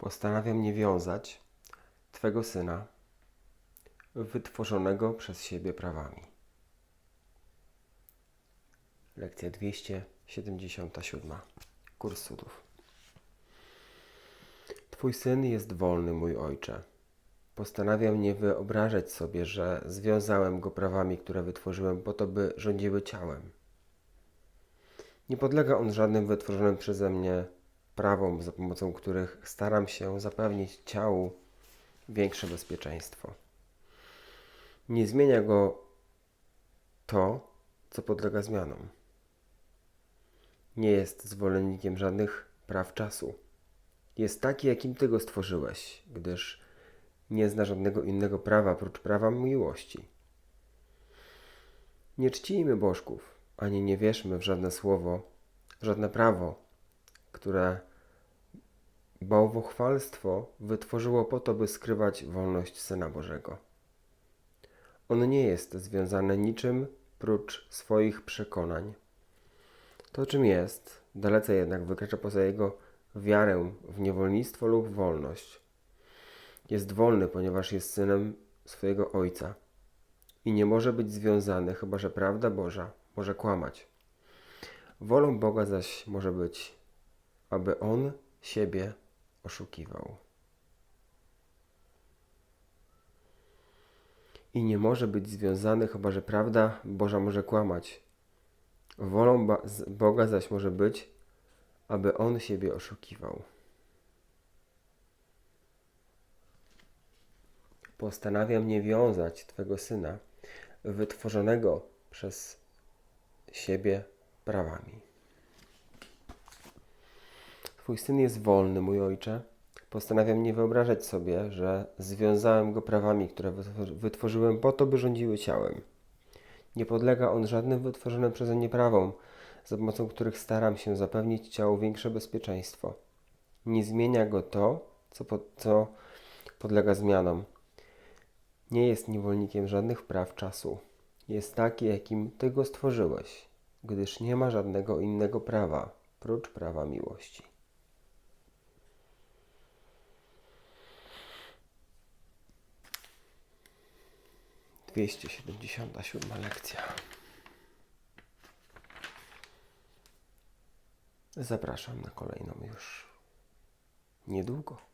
Postanawiam nie wiązać Twego syna, wytworzonego przez siebie prawami. Lekcja 277. Kurs cudów. Twój syn jest wolny, mój ojcze. Postanawiam nie wyobrażać sobie, że związałem go prawami, które wytworzyłem po to, by rządziły ciałem. Nie podlega on żadnym wytworzonym przeze mnie prawom, za pomocą których staram się zapewnić ciału większe bezpieczeństwo. Nie zmienia go to, co podlega zmianom. Nie jest zwolennikiem żadnych praw czasu. Jest taki, jakim Ty go stworzyłeś, gdyż nie zna żadnego innego prawa prócz prawa miłości. Nie czcijmy bożków, ani nie wierzmy w żadne słowo, żadne prawo, które bałwochwalstwo wytworzyło po to, by skrywać wolność Syna Bożego. On nie jest związany niczym prócz swoich przekonań. To, czym jest, dalece jednak wykracza poza jego wiarę w niewolnictwo lub wolność. Jest wolny, ponieważ jest synem swojego ojca i nie może być związany, chyba że prawda Boża może kłamać. Wolą Boga zaś może być, aby on siebie oszukiwał. I nie może być związany, chyba że prawda Boża może kłamać. Wolą Boga zaś może być, aby on siebie oszukiwał. Postanawiam nie wiązać Twego syna, wytworzonego przez siebie prawami. Twój syn jest wolny, mój ojcze. Postanawiam nie wyobrażać sobie, że związałem go prawami, które wytwor- wytworzyłem po to, by rządziły ciałem. Nie podlega on żadnym wytworzonym przeze mnie prawom, za pomocą których staram się zapewnić ciału większe bezpieczeństwo. Nie zmienia go to, co, po, co podlega zmianom. Nie jest niewolnikiem żadnych praw czasu. Jest taki, jakim Ty go stworzyłeś, gdyż nie ma żadnego innego prawa, prócz prawa miłości. Dwieście siedemdziesiąta siódma lekcja. Zapraszam na kolejną już niedługo.